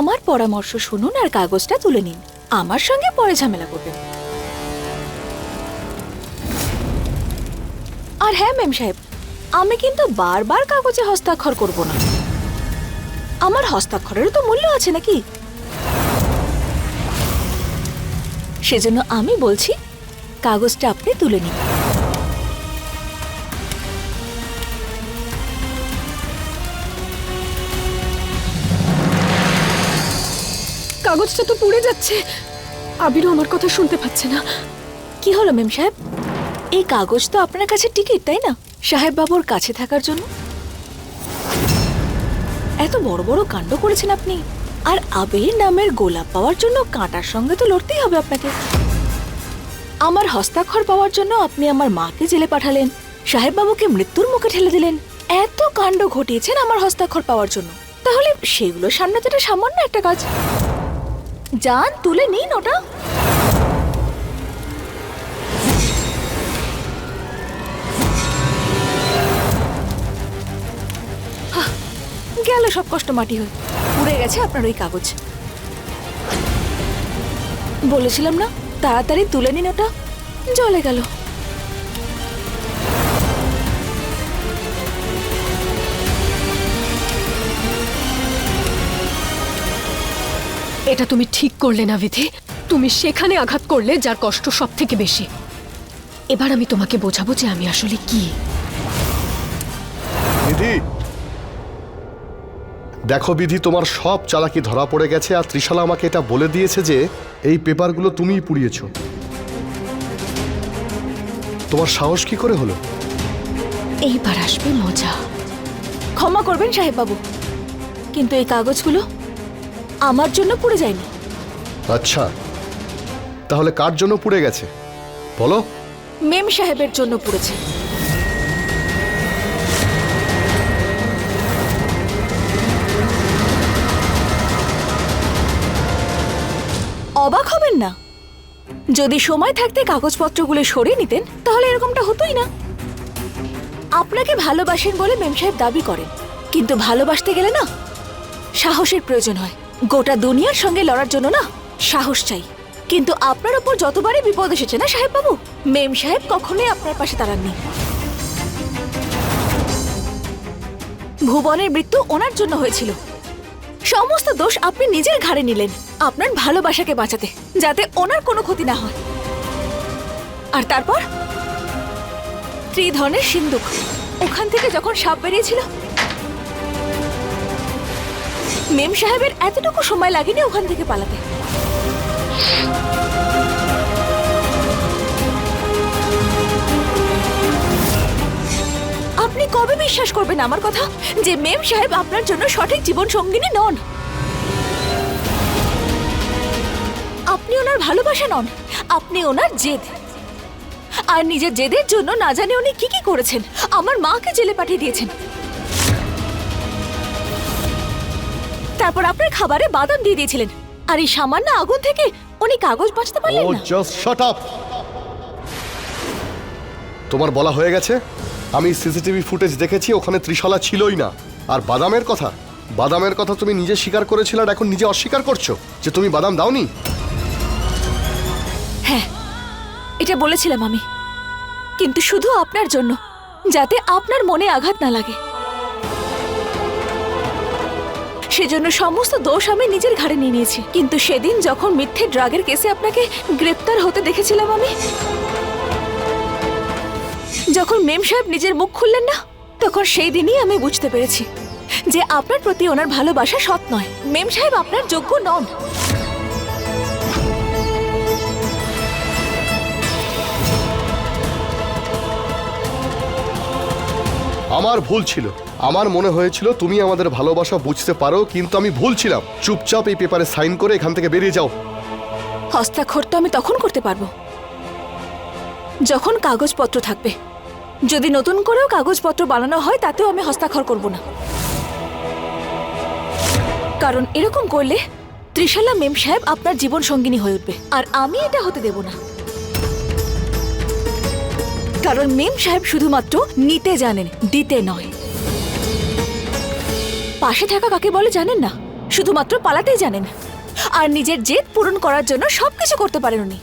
আমার পরামর্শ শুনুন আর কাগজটা তুলে নিন। আমার সঙ্গে পরে ঝামেলা করবেন আর হ্যাঁ ম্যাম সাহেব, আমি কিন্তু বারবার কাগজে হস্তাক্ষর করব না। আমার হস্তাক্ষরেরও তো মূল্য আছে নাকি? সেজন্য আমি বলছি, কাগজটা আপনি তুলে নিন। কাগজটা তো পুড়ে যাচ্ছে। আবিরও আমার কথা শুনতে পাচ্ছে না। কি হলো মেম সাহেব? এই কাগজ তো আপনার কাছে টিকিট, তাই না? সাহেব বাবুর কাছে থাকার জন্য। এত বড় বড় কাণ্ড করেছেন আপনি। আর আবির নামের গোলাপ পাওয়ার জন্য কাঁটার সঙ্গে তো লড়তেই হবে আপনাকে। আমার হস্তাক্ষর পাওয়ার জন্য আপনি আমার মাকে জেলে পাঠালেন। সাহেব বাবুকে মৃত্যুর মুখে ঠেলে দিলেন। এত কাণ্ড ঘটিয়েছেন আমার হস্তাক্ষর পাওয়ার জন্য। তাহলে সেগুলো সামনে তো এটা সামান্য একটা কাজ। যান তুলে নিন ওটা। গেল সব কষ্ট মাটি হয়ে। উড়ে গেছে আপনার ওই কাগজ। বলেছিলাম না, তাড়াতাড়ি তুলে নিন ওটা। জলে গেল। এটা তুমি ঠিক করলে না বিধি। তুমি সেখানে আঘাত করলে যার কষ্ট সব থেকে বেশি। এবার আমি তোমাকে বোঝাবো যে আমি আসলে কি। বিধি দেখো বিধি তোমার সব চালাকি ধরা পড়ে গেছে আর ত্রিশালা আমাকে এটা বলে দিয়েছে যে এই পেপারগুলো তুমিই পুড়িয়েছ। তোমার সাহস কি করে হলো? এইবার আসবে মজা। ক্ষমা করবেন সাহেব বাবু কিন্তু এই কাগজগুলো আমার জন্য পুড়ে যায়নি। আচ্ছা তাহলে কার জন্য পুড়ে গেছে? বলো। মেম সাহেবের জন্য পুড়েছে। অবাক হবেন না? যদি সময় থাকতে কাগজপত্রগুলো সরিয়ে নিতেন তাহলে এরকমটা হতোই না। আপনাকে ভালোবাসেন বলে মেম সাহেব দাবি করেন কিন্তু ভালোবাসতে গেলে না সাহসের প্রয়োজন হয়। গোটা দুনিয়ার সঙ্গে লড়ার জন্য না সাহস চাই। কিন্তু আপনার ওপর যতবারই বিপদ এসেছে না সাহেব বাবু মেম সাহেব কখনোই আপনার পাশে দাঁড়াননি। ভুবনের মৃত্যু ওনার জন্য হয়েছিল। সমস্ত দোষ আপনি নিজের ঘাড়ে নিলেন, আপনার ভালোবাসাকে বাঁচাতে, যাতে ওনার কোনো ক্ষতি না হয়। আর তারপর? ত্রিধনের সিন্ধুক, ওখান থেকে যখন সাপ বেরিয়েছিল মেম সাহেবের এতটুকু সময় লাগেনি ওখান থেকে পালাতে। আপনি কবে বিশ্বাস করবেন আমার কথা? যে মেম সাহেব আপনার জন্য সঠিক জীবন সঙ্গিনী নন। আপনি ওনার ভালোবাসা নন, আপনি ওনার জেদ। আর নিজের জেদের জন্য না জানে উনি কি কি করেছেন। আমার মাকে জেলে পাঠিয়ে দিয়েছেন। তারপর আপনার খাবারে বাদাম দিয়ে দিয়েছিলেন। আর এই সামান্য আগুন থেকে উনি কাগজ বাঁচতে ও পারলেন না। জাস্ট শাট আপ তোমার বলা হয়ে গেছে? আমি সিসিটিভি ফুটেজ দেখেছি ওখানে ত্রিশালা ছিলই না। আর বাদামের কথা? বাদামের কথা তুমি নিজে স্বীকার করেছিলে আর এখন নিজে অস্বীকার করছ যে তুমি বাদাম দাওনি? হ্যাঁ এটা বলেছিলাম আমি। কিন্তু শুধু আপনার জন্য যাতে আপনার মনে আঘাত না লাগে। সেজন্য সমস্ত দোষ আমি নিজের ঘাড়ে নিয়ে নিয়েছি। কিন্তু সেদিন যখন মিথ্যে ড্রাগের কেসে আপনাকে গ্রেপ্তার হতে দেখেছিলাম আমি, যখন মেম সাহেব নিজের মুখ খুললেন না, তখন সেই দিনই আমি বুঝতে পেরেছি যে আপনার প্রতি ওনার ভালোবাসা সৎ নয়। মেম সাহেব আপনার যোগ্য নন। আমার ভুল ছিল। আমার মনে হয়েছিল তুমি আমাদের ভালোবাসা বুঝতে পারো, কিন্তু আমি ভুল ছিলাম। চুপচাপ এই পেপারে সাইন করে এখান থেকে বেরিয়ে যাও। হস্তাক্ষর তো আমি তখন করতে পারব। যখন কাগজপত্র থাকবে। যদি নতুন করেও কাগজপত্র বানানো হয়, তাতেও আমি হস্তাক্ষর করব না। কারণ এরকম করলে ত্রিশালা মেম সাহেব আপনার জীবন সঙ্গিনী হয়ে উঠবে, আর আমি এটা হতে দেব না। কারণ মেম সাহেব শুধুমাত্র নিতে জানেন, দিতে নয়। পাশে থাকা কাকে বলে জানেন না? শুধুমাত্র পালাতেই জানেন। আর নিজের জেদ পূরণ করার জন্য সবকিছু করতে পারেন উনি।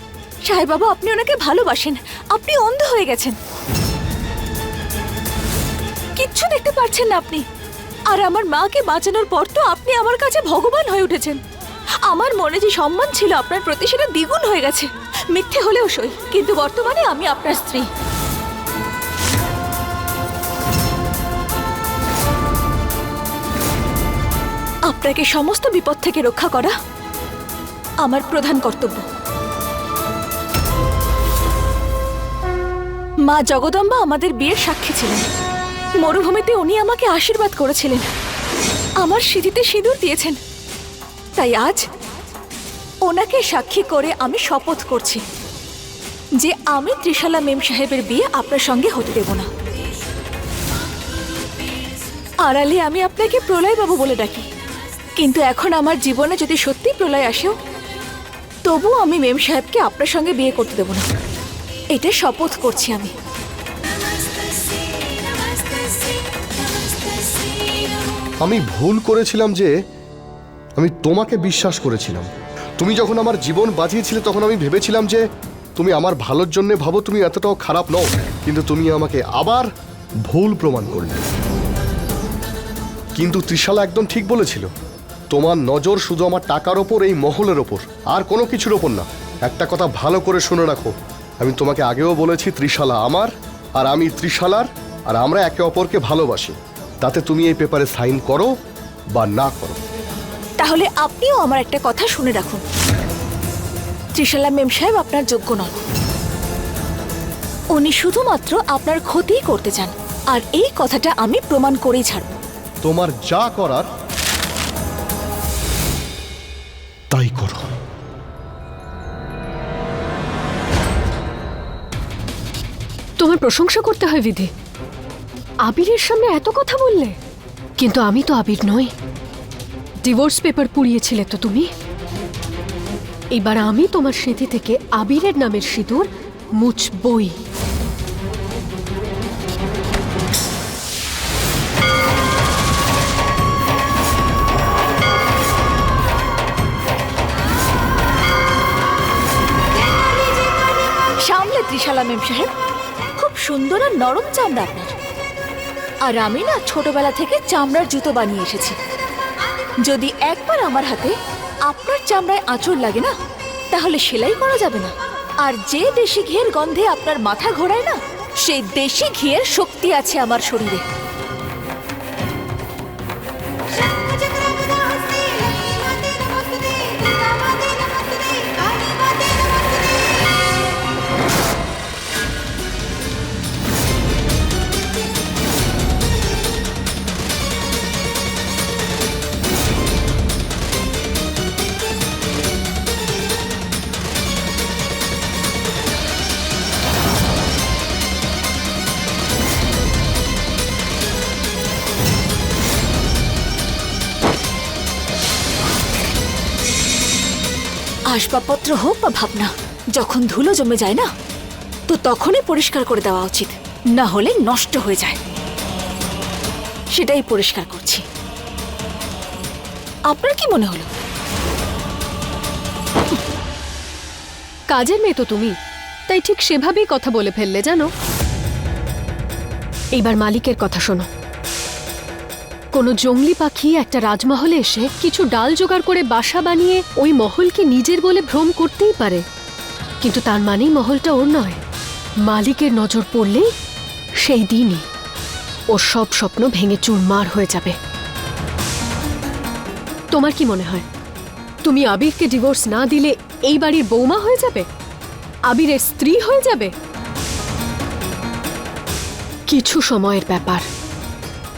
সাহেব বাবু, আপনি ওনাকে ভালোবাসেন। আপনি অন্ধ হয়ে গেছেন। কিচ্ছু দেখতে পারছেন না আপনি। আর আমার মাকে বাঁচানোর পর তো আপনি আমার কাছে ভগবান হয়ে উঠেছেন। আমার মনে যে সম্মান ছিল, আপনার প্রতি সেটা দ্বিগুণ হয়ে গেছে। মিথ্যে হলেও সই, কিন্তু বর্তমানে আমি আপনার স্ত্রী। আপনাকে সমস্ত বিপদ থেকে রক্ষা করা আমার প্রধান কর্তব্য। মা জগদম্বা আমাদের বিয়ের সাক্ষী ছিলেন। মরুভূমিতে উনি আমাকে আশীর্বাদ করেছিলেন। আমার স্মৃতিতে সিঁদুর দিয়েছেন। তাই আজ ওনাকে সাক্ষী করে আমি শপথ করছি যে আমি ত্রিশালা মেম সাহেবের বিয়ে আপনার সঙ্গে হতে দেব না। আড়ালে আমি আপনাকে প্রলয়বাবু বলে ডাকি। কিন্তু এখন আমার জীবনে যদি সত্যি প্রলয় আসেও তবু আমি মেম সাহেবকে আপনার সঙ্গে বিয়ে করতে দেব না। এটা শপথ করছি আমি। আমি ভুল করেছিলাম যে আমি তোমাকে বিশ্বাস করেছিলাম। তুমি যখন আমার জীবন বাঁচিয়েছিলে তখন আমি ভেবেছিলাম যে তুমি আমার ভালোর জন্য ভাবো, তুমি এতটাও খারাপ নও, কিন্তু তুমি আমাকে আবার ভুল প্রমাণ করলে। কিন্তু ত্রিশালা একদম ঠিক বলেছিল। তোমার নজর শুধু আমার টাকার ওপর এই মহলের ওপর। আর কোনো কিছুর ওপর না। একটা কথা ভালো করে শুনে রাখো। আমি তোমাকে আগেও বলেছি ত্রিশালা আমার আর আমি ত্রিশালার আর আমরা একে অপরকে ভালোবাসি। তাতে তুমি এই পেপারে সাইন করো বা না করো। তাহলে আপনিও আমার একটা কথা শুনে রাখুন। ত্রিশালা মেম সাহেব আপনার যোগ্য নন। উনি শুধুমাত্র আপনার ক্ষতিই করতে চান। আর এই কথাটা আমি প্রমাণ করেই ছাড়ব। তোমার যা করার তাই করো। তোমার প্রশংসা করতে হয়, বিধি। আবিরের সামনে এত কথা বললে? কিন্তু আমি তো আবির নই। ডিভোর্স পেপার পুড়িয়েছিলে তো তুমি? এবার আমি তোমার স্মৃতি থেকে আবিরের নামের সিঁদুর মুছবই। ত্রিশালা সাহেব, খুব সুন্দর আর নরম চামড়া আপনার। আর আমি না ছোটবেলা থেকে চামড়ার জুতো বানিয়ে এসেছি। যদি একবার আমার হাতে আপনার চামড়ায় আঁচড় লাগে না, তাহলে সেলাই করা যাবে না। আর যে দেশি ঘিয়ের গন্ধে আপনার মাথা ঘোরায় না, সেই দেশি ঘিয়ের শক্তি আছে আমার শরীরে। আসবাবপত্র হোক বা ভাবনা, যখন ধুলো জমে যায় না, তো তখনই পরিষ্কার করে দেওয়া উচিত, না হলে নষ্ট হয়ে যায়। সেটাই পরিষ্কার করছি। আপনার কি মনে হলো? কাজের মেয়ে তো তুমি, তাই ঠিক সেভাবেই কথা বলে ফেললে, জানো? এইবার মালিকের কথা শোনো। কোনো জঙ্গলি পাখি একটা রাজমহলে এসে কিছু ডাল জোগাড় করে বাসা বানিয়ে ওই মহলকে নিজের বলে ভ্রম করতেই পারে। কিন্তু তার মানেই মহলটা ওর নয়। মালিকের নজর পড়লেই সেই দিনই ওর সব স্বপ্ন ভেঙে চুরমার হয়ে যাবে। তোমার কি মনে হয়? তুমি আবিরকে ডিভোর্স না দিলে এই বাড়ির বৌমা হয়ে যাবে? আবিরের স্ত্রী হয়ে যাবে? কিছু সময়ের ব্যাপার।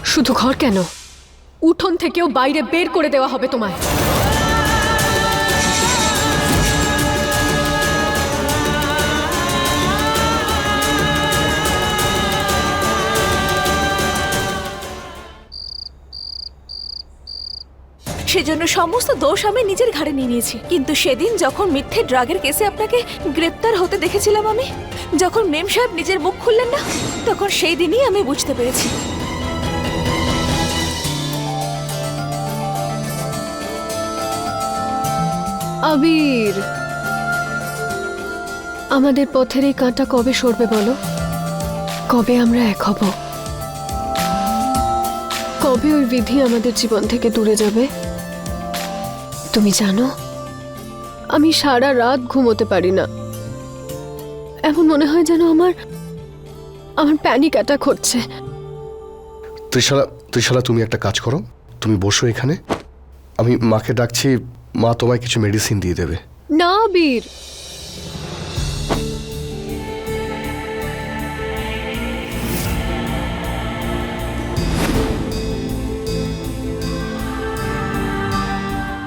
শুধু ঘর কেন? উঠোন থেকেও বাইরে বের করে দেওয়া হবে তোমায়। সেজন্য সমস্ত দোষ আমি নিজের ঘাড়ে নিয়ে নিয়েছি। কিন্তু সেদিন যখন মিথ্যে ড্রাগের কেসে আপনাকে গ্রেপ্তার হতে দেখেছিলাম আমি, যখন মেম সাহেব নিজের মুখ খুললেন না, তখন সেই দিনই আমি বুঝতে পেরেছি। আবির। আমাদের পথের এই কাঁটা কবে সরবে বলো? কবে আমরা এক হব? কবে ওই বিধি আমাদের জীবন থেকে দূরে যাবে? তুমি জানো, আমি সারা রাত ঘুমোতে পারি না। এমন মনে হয় যেন আমার আমার প্যানিক অ্যাটাক হচ্ছে। ত্রিশালা ত্রিশালা, তুমি একটা কাজ করো। তুমি বসো এখানে। আমি মাকে ডাকছি মা তোমায় কিছু মেডিসিন দিয়ে দেবে। না, বীর।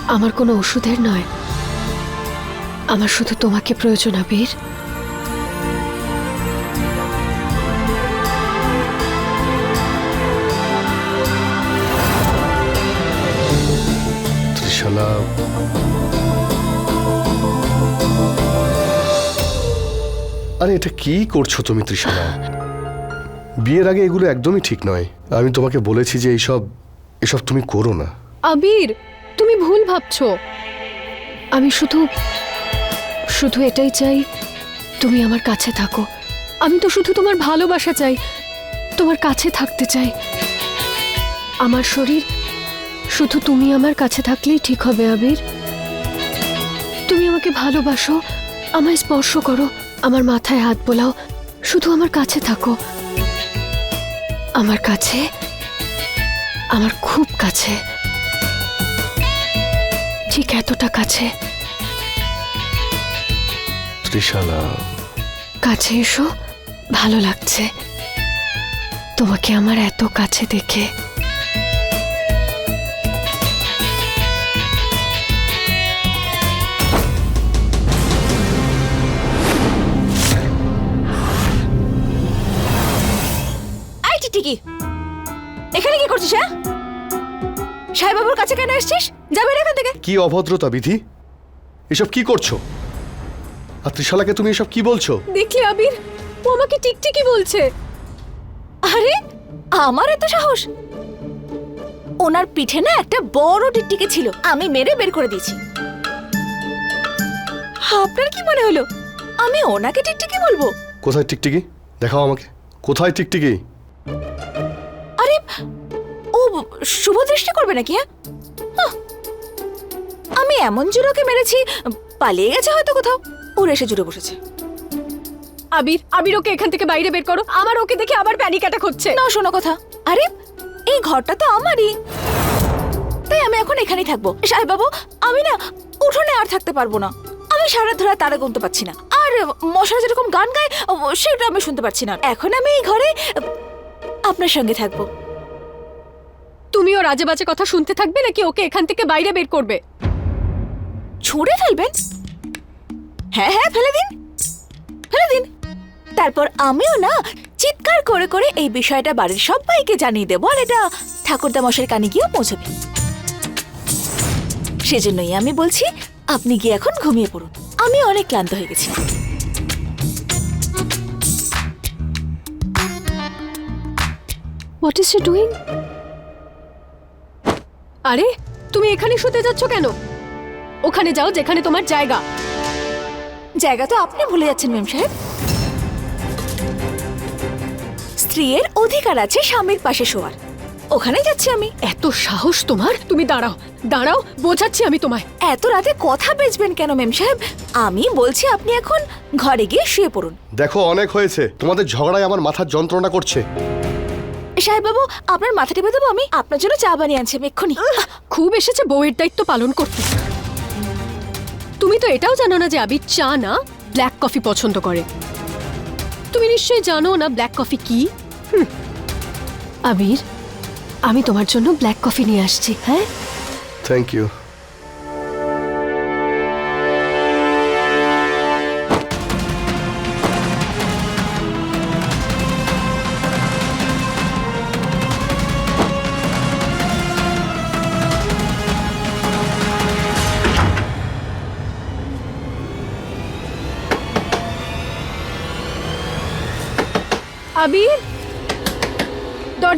আমার কোনো ওষুধের নয়। আমার শুধু তোমাকে প্রয়োজন আবির ত্রিশালা আরে এটা কি করছ তুমি ত্রিশালা বিয়ের আগে এগুলো একদমই ঠিক নয়। আমি তোমাকে বলেছি যে এইসব এসব তুমি করো না। আবির তুমি ভুল ভাবছ। আমি শুধু শুধু এটাই চাই তুমি আমার কাছে থাকো। আমি তো শুধু তোমার ভালোবাসা চাই তোমার কাছে থাকতে চাই। আমার শরীর শুধু তুমি আমার কাছে থাকলেই ঠিক হবে আবির। তুমি আমাকে ভালোবাসো আমায় স্পর্শ করো আমার মাথায় হাত বোলাও শুধু আমার কাছে থাকো। আমার কাছে আমার খুব কাছে। ঠিক এতটা কাছে। ত্রিশালা কাছে এসো ভালো লাগছে। তোমাকে আমার এত কাছে দেখে। কি করছিস হ্যাঁ? সাহেবাবুর কাছে কেন এসছিস? যাবে না এখান থেকে? কি অভদ্রতা বিধি? এসব কি করছ? আর ত্রিশালাকে তুমি এসব কি বলছো? দেখলি আবির? ও আমাকে টিকটিকি বলছে। আরে আমার এত সাহস? ওনার পিঠে না একটা বড় টিকটিকি ছিল আমি মেরে বের করে দিয়েছি। আপনার কি মনে হলো? আমি ওনাকে টিকটিকি বলব? কোথায় টিকটিকি? দেখাও আমাকে। কোথায় টিকটিকি? আরে শুভ দৃষ্টি করবে নাকি হ্যাঁ। আমি এমন জুড়োকে মেরেছি পালিয়ে গেছে হয়তো কোথাও। ওর এসে জুড়ে বসেছে। আবির আবির ওকে এখান থেকে বাইরে বের করো। আমার ওকে দেখে আবার প্যানিক অ্যাটাক হচ্ছে। না শোনো কথা। আরে এই ঘরটা তো আমারই। তাই আমি এখন এখানেই থাকব। সাহেব বাবু আমি না উঠোনে আর থাকতে পারব না। আমি সারা ধরা তারা গুনতে পারছি না। আর মশা যেরকম গান গায় সেটা আমি শুনতে পারছি না। এখন আমি এই ঘরে আপনার সঙ্গে থাকব। তুমিও রাজে বাজে কথা শুনতে থাকবে নাকি ওকে এখান থেকে বাইরে বের করবে? ছুঁড়ে ফেলবেন? হ্যাঁ হ্যাঁ ফেলে দিন। ফেলে দিন। তারপর আমিও না চিৎকার করে করে এই বিষয়টা বাড়ির সবাইকে জানিয়ে দেবো আর এটা ঠাকুরদা মশাইয়ের কানে গিয়েও পৌঁছবে। সেজন্যই আমি বলছি আপনি গিয়ে এখন ঘুমিয়ে পড়ুন। আমি অনেক ক্লান্ত হয়ে গেছি। হোয়াট ইজ শি ডুইং আরে তুমি এখানে শুতে যাচ্ছ কেন? ওখানে যাও যেখানে তোমার জায়গা। জায়গা তো আপনি ভুলে যাচ্ছেন ম্যাম সাহেব। স্ত্রীর অধিকার আছে স্বামীর পাশে শোয়ার। ওখানে যাচ্ছি আমি। এত সাহস তোমার? তুমি দাঁড়াও দাঁড়াও বোঝাচ্ছি আমি তোমায়। এত রাতে কথা বেচবেন কেন ম্যাম সাহেব? আমি বলছি আপনি এখন ঘরে গিয়ে শুয়ে পড়ুন। দেখো অনেক হয়েছে। তোমাদের ঝগড়ায় আমার মাথার যন্ত্রণা করছে। সাহেব বাবু আপনার মাথা টিপে দেবো আমি? আপনার জন্য চা বানিয়ে আনছি আমি এক্ষুনি। খুব এসেছে বউয়ের দায়িত্ব পালন করতে। তুমি তো এটাও জানো না যে আবির চা না ব্ল্যাক কফি পছন্দ করে। তুমি নিশ্চয়ই জানো না ব্ল্যাক কফি কি? আবির আমি তোমার জন্য ব্ল্যাক কফি নিয়ে আসছি হ্যাঁ? থ্যাংক ইউ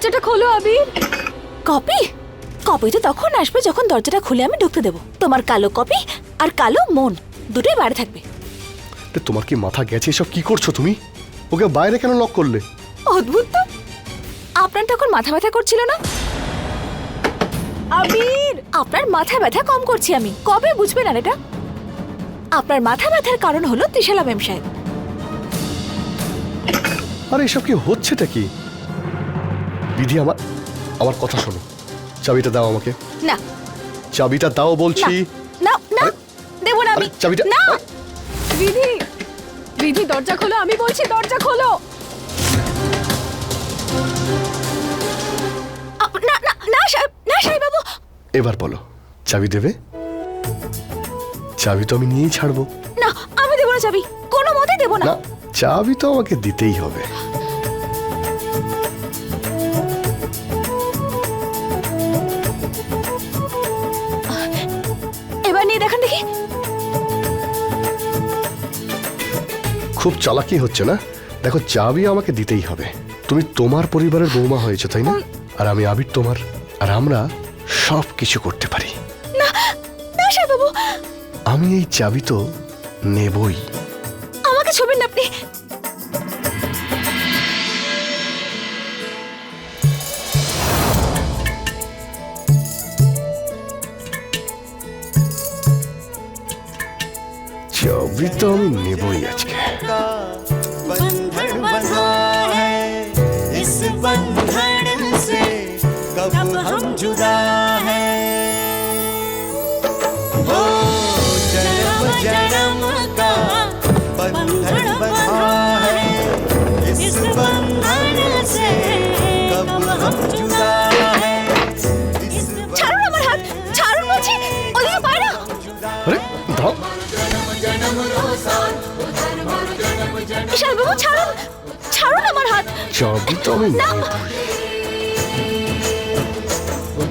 দরজাটা খোলো আবির। কপি? কপি তো তখন আসবে যখন দরজাটা খুলে আমি ঢুকতে দেবো। তোমার কালো কপি আর কালো মন দুটোই বাইরে থাকবে। তা তোমার কি মাথা গেছে? এসব কি করছ তুমি? ওকে বাইরে কেন লক করলে? অদ্ভুত তো। আপনার তখন মাথা ব্যথা করছিল না? আবির আপনার মাথা ব্যথা কম করছি আমি। কবে বুঝবেন আর এটা? আপনার মাথা ব্যথার কারণ হলো ত্রিশালা মেম সাহেব। আরে এসব কি হচ্ছেটা কি? বিধি আমার আমার কথা শোনো। চাবিটা দাও আমাকে। না। চাবিটা দাও বলছি। না না দেবো না আমি। চাবিটা না। বিধি বিধি দরজা খোলো আমি বলছি দরজা খোলো। না না না সাহেব না সাহেব বাবু এবার বলো চাবি দেবে? চাবি তো আমি নিয়েই ছাড়বো। না আমি দেবো না চাবি। কোনো মতে দেবো না চাবি তো আমাকে দিতেই হবে। খুব চালাকি হচ্ছে না? দেখো চাবি আমাকে দিতেই হবে। তুমি তোমার পরিবারের বৌমা হয়েছে তাই না? আর আমি আবির তোমার আর আমরা সব কিছু করতে পারি। না আমি এই চাবি তো নেবই। চাবি তো আমি নেবই আজকে बंधन बंधा है इस बंधन से कब हम जुदा है ओ जन्म जन्म का बंधन बंधा है इस बंधन से कब हम जुदा है इस ছাড়ুন আমার হাত ছাড়ুন বলছি ওদিকে পায় না আরে দাও সাহেব বাবু ছাড়ুন ছাড়ুন আমার হাত চাবি তো আমি নেবই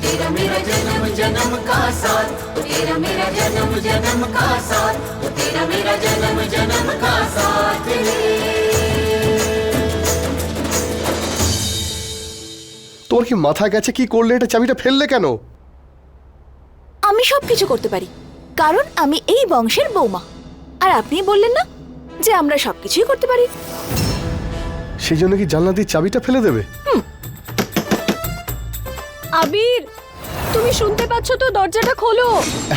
तेरा मेरा जन्म जन्म का साथ तेरा मेरा जन्म जन्म का साथ तेरा मेरा जन्म जन्म का साथ তোমার কি মাথা গেছে কি করলে এটা চাবিটা ফেললে কেন আমি সব কিছু করতে পারি কারণ আমি এই বংশের বৌমা আর আপনি বললেন না যে আমরা সবকিছুই করতে পারি। সেই জন্য কি জানলা দিয়ে চাবিটা ফেলে দেবে? আবির তুমি শুনতে পাচ্ছ তো দরজাটা খোলো।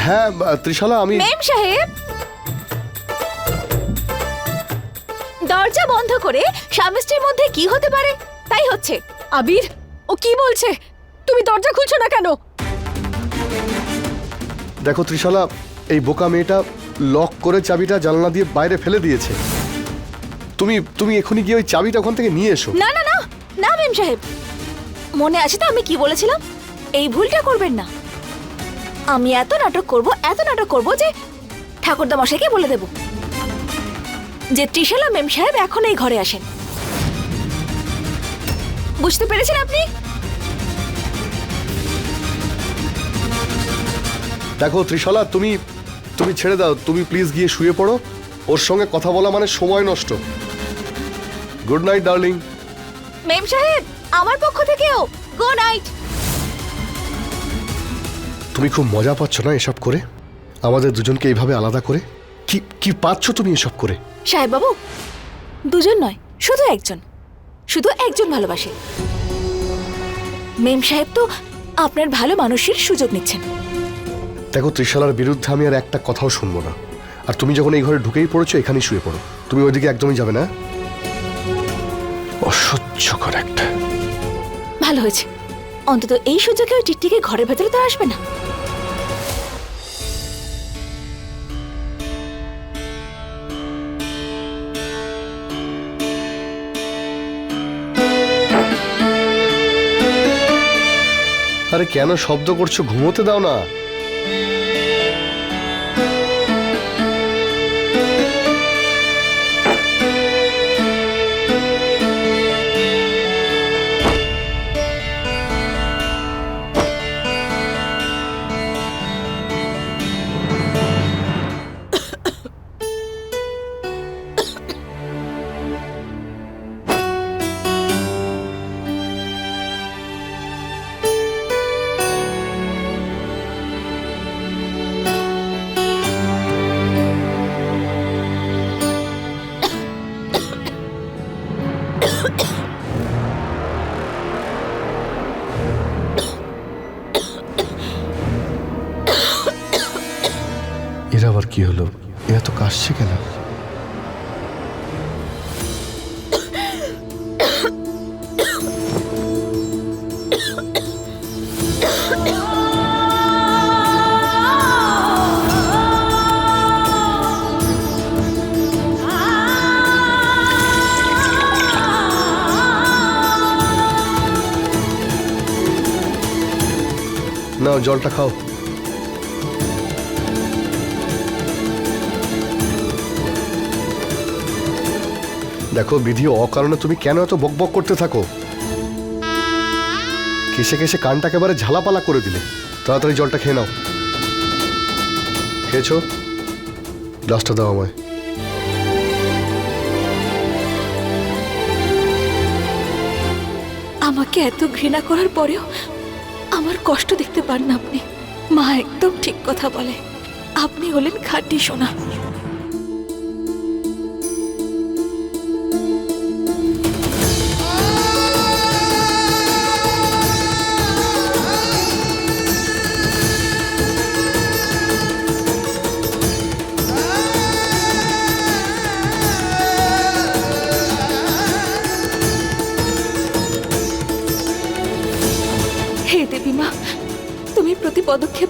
হ্যাঁ ত্রিশালা আমি মেম সাহেব। দরজা বন্ধ করে স্বামী মধ্যে কি হতে পারে? তাই হচ্ছে। আবির ও কি বলছে? তুমি দরজা খুলছো না কেন? দেখো ত্রিশালা এই বোকা মেয়েটা লক করে চাবিটা জানলা দিয়ে বাইরে ফেলে দিয়েছে। তুমি তুমি এখনই গিয়ে ওই চাবিটা ওখান থেকে নিয়ে এসো। না না না না মেম সাহেব। মনে আছে তো আমি কি বলেছিলাম? এই ভুলটা করবেন না। আমি এত নাটক করব এত নাটক করব যে ঠাকুরদা মশাইকে বলে দেব। যে ত্রিশালা মেম সাহেব এখন এই ঘরে আসেন। বুঝতে পেরেছেন আপনি? দেখো ত্রিশালা তুমি তুমি ছেড়ে দাও তুমি প্লিজ গিয়ে শুয়ে পড়ো। ওর সঙ্গে কথা বলা মানে সময় নষ্ট। গুড নাইট ডার্লিং মেম সাহেব আমার পক্ষ থেকেও গুড নাইট তুমি খুব মজা পাচ্ছ না এসব করে? আমাদের দুজনকে এইভাবে আলাদা করে? কি কি পাচ্ছ তুমি এসব করে? সাহেব বাবু দুজন নয় শুধু একজন। শুধু একজন ভালোবাসে। মেম সাহেব তো আপনার ভালো মানুষের সুযোগ নিচ্ছেন। দেখো ত্রিশালার বিরুদ্ধে আমি আর একটা কথাও শুনব না। আর তুমি যখন এই ঘরে ঢুকেই পড়েছো এখানেই শুয়ে পড়ো। তুমি ওইদিকে একদমই যাবে না? অসহ্যকর একটা। ভালো হয়েছে। অন্তত এই সুযোগে ওই টিকটিকে ঘরের ভেতরে তো আসবে না। আরে কেন শব্দ করছ? ঘুমোতে দাও না। Thank you. নাও, জলটা খাও। দেখো, বিধি অকারণে তুমি কেন এত বকবক করতে থাকো? কেসে কেসে কানটা একেবারে ঝালাপালা করে দিলে। তাড়াতাড়ি জলটা খেয়ে নাও। খেয়েছো? গ্লাসটা দাও আমায়। আমাকে এত ঘৃণা করার পরেও কষ্ট দেখতে পান না আপনি। মা একদম ঠিক কথা বলে। আপনি হলেন খাঁটি সোনা।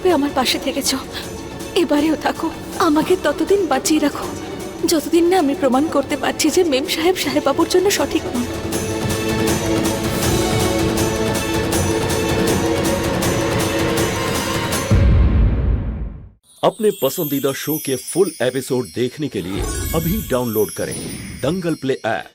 প্রতি পদক্ষেপে আমার পাশে থেকেছ এবারেও থাকো আমাকে ততদিন বাঁচিয়ে রাখো যতদিন না আমি প্রমাণ করতে পারছি যে মেম সাহেব সাহেব বাবুর জন্য সঠিক নন अपने पसंदीदा शो के फुल एपिसोड देखने के लिए अभी डाउनलोड करें दंगल प्ले ऐप